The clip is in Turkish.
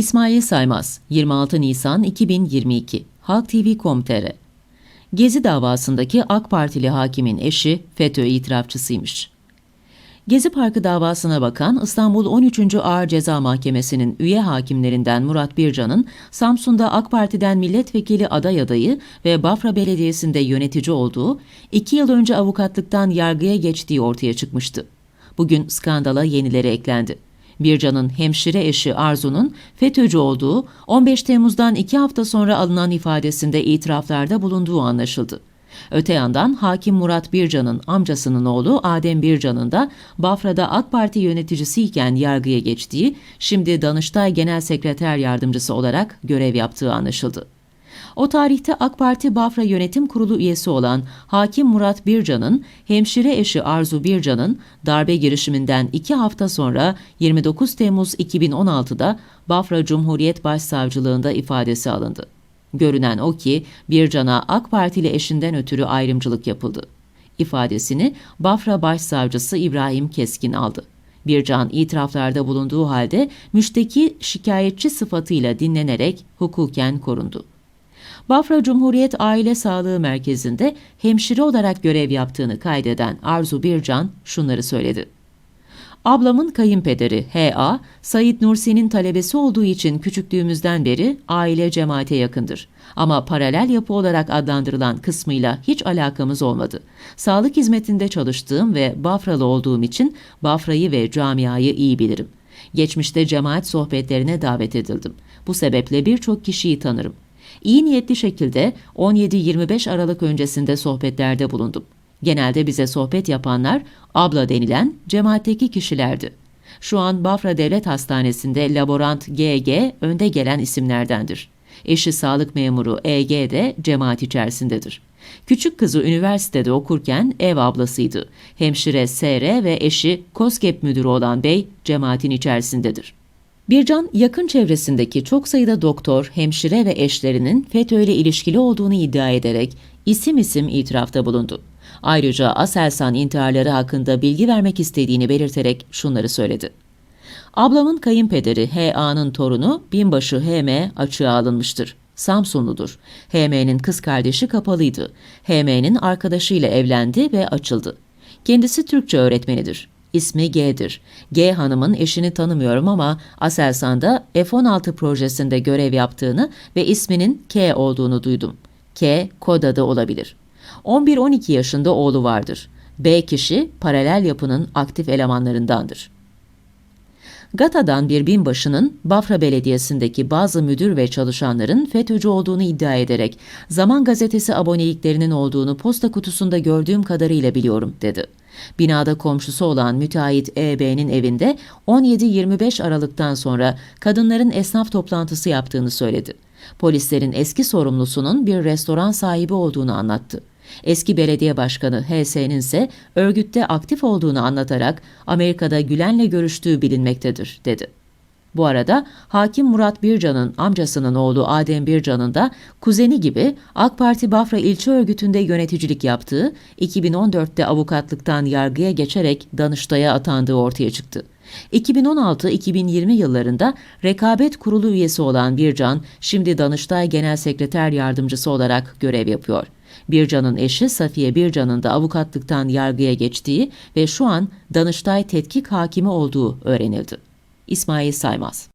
İsmail Saymaz, 26 Nisan 2022, Halk TV.com.tr Gezi davasındaki AK Partili hakimin eşi FETÖ itirafçısıymış. Gezi Parkı davasına bakan İstanbul 13. Ağır Ceza Mahkemesi'nin üye hakimlerinden Murat Bircan'ın Samsun'da AK Parti'den milletvekili aday adayı ve Bafra Belediyesi'nde yönetici olduğu, iki yıl önce avukatlıktan yargıya geçtiği ortaya çıkmıştı. Bugün skandala yenileri eklendi. Bircan'ın hemşire eşi Arzu'nun FETÖ'cü olduğu 15 Temmuz'dan iki hafta sonra alınan ifadesinde itiraflarda bulunduğu anlaşıldı. Öte yandan Hakim Murat Bircan'ın amcasının oğlu Adem Bircan'ın da Bafra'da AK Parti yöneticisiyken yargıya geçtiği, şimdi Danıştay Genel Sekreter Yardımcısı olarak görev yaptığı anlaşıldı. O tarihte AK Parti Bafra Yönetim Kurulu üyesi olan Hakim Murat Bircan'ın hemşire eşi Arzu Bircan'ın darbe girişiminden iki hafta sonra 29 Temmuz 2016'da Bafra Cumhuriyet Başsavcılığında ifadesi alındı. Görünen o ki Bircan'a AK Partili eşinden ötürü ayrımcılık yapıldı. İfadesini Bafra Başsavcısı İbrahim Keskin aldı. Bircan itiraflarda bulunduğu halde müşteki şikayetçi sıfatıyla dinlenerek hukuken korundu. Bafra Cumhuriyet Aile Sağlığı Merkezi'nde hemşire olarak görev yaptığını kaydeden Arzu Bircan şunları söyledi. Ablamın kayınpederi H.A. Said Nursi'nin talebesi olduğu için küçüklüğümüzden beri aile cemaate yakındır. Ama paralel yapı olarak adlandırılan kısmıyla hiç alakamız olmadı. Sağlık hizmetinde çalıştığım ve Bafralı olduğum için Bafra'yı ve camiayı iyi bilirim. Geçmişte cemaat sohbetlerine davet edildim. Bu sebeple birçok kişiyi tanırım. İyi niyetli şekilde 17-25 Aralık öncesinde sohbetlerde bulundum. Genelde bize sohbet yapanlar abla denilen cemaatteki kişilerdi. Şu an Bafra Devlet Hastanesi'nde laborant GG önde gelen isimlerdendir. Eşi sağlık memuru EG de cemaat içerisindedir. Küçük kızı üniversitede okurken ev ablasıydı. Hemşire SR ve eşi KOSGEB müdürü olan bey cemaatin içerisindedir. Bircan yakın çevresindeki çok sayıda doktor, hemşire ve eşlerinin FETÖ ile ilişkili olduğunu iddia ederek isim isim itirafta bulundu. Ayrıca Aselsan intiharları hakkında bilgi vermek istediğini belirterek şunları söyledi. Ablamın kayınpederi H.A.'nın torunu binbaşı H.M. açığa alınmıştır. Samsunludur. H.M.'nin kız kardeşi kapalıydı. H.M.'nin arkadaşıyla evlendi ve açıldı. Kendisi Türkçe öğretmenidir. İsmi G'dir. G hanımın eşini tanımıyorum ama Aselsan'da F-16 projesinde görev yaptığını ve isminin K olduğunu duydum. K, kod adı olabilir. 11-12 yaşında oğlu vardır. B kişi paralel yapının aktif elemanlarındandır. GATA'dan bir binbaşının Bafra Belediyesi'ndeki bazı müdür ve çalışanların FETÖ'cü olduğunu iddia ederek Zaman Gazetesi aboneliklerinin olduğunu posta kutusunda gördüğüm kadarıyla biliyorum dedi. Binada komşusu olan müteahhit EB'nin evinde 17-25 Aralık'tan sonra kadınların esnaf toplantısı yaptığını söyledi. Polislerin eski sorumlusunun bir restoran sahibi olduğunu anlattı. Eski belediye başkanı HS'nin ise örgütte aktif olduğunu anlatarak Amerika'da Gülen'le görüştüğü bilinmektedir, dedi. Bu arada Hakim Murat Bircan'ın amcasının oğlu Adem Bircan'ın da kuzeni gibi AK Parti Bafra ilçe örgütünde yöneticilik yaptığı, 2014'te avukatlıktan yargıya geçerek Danıştay'a atandığı ortaya çıktı. 2016-2020 yıllarında Rekabet Kurulu üyesi olan Bircan, şimdi Danıştay Genel Sekreter Yardımcısı olarak görev yapıyor. Bircan'ın eşi Safiye Bircan'ın da avukatlıktan yargıya geçtiği ve şu an Danıştay Tetkik Hakimi olduğu öğrenildi. İsmail Saymaz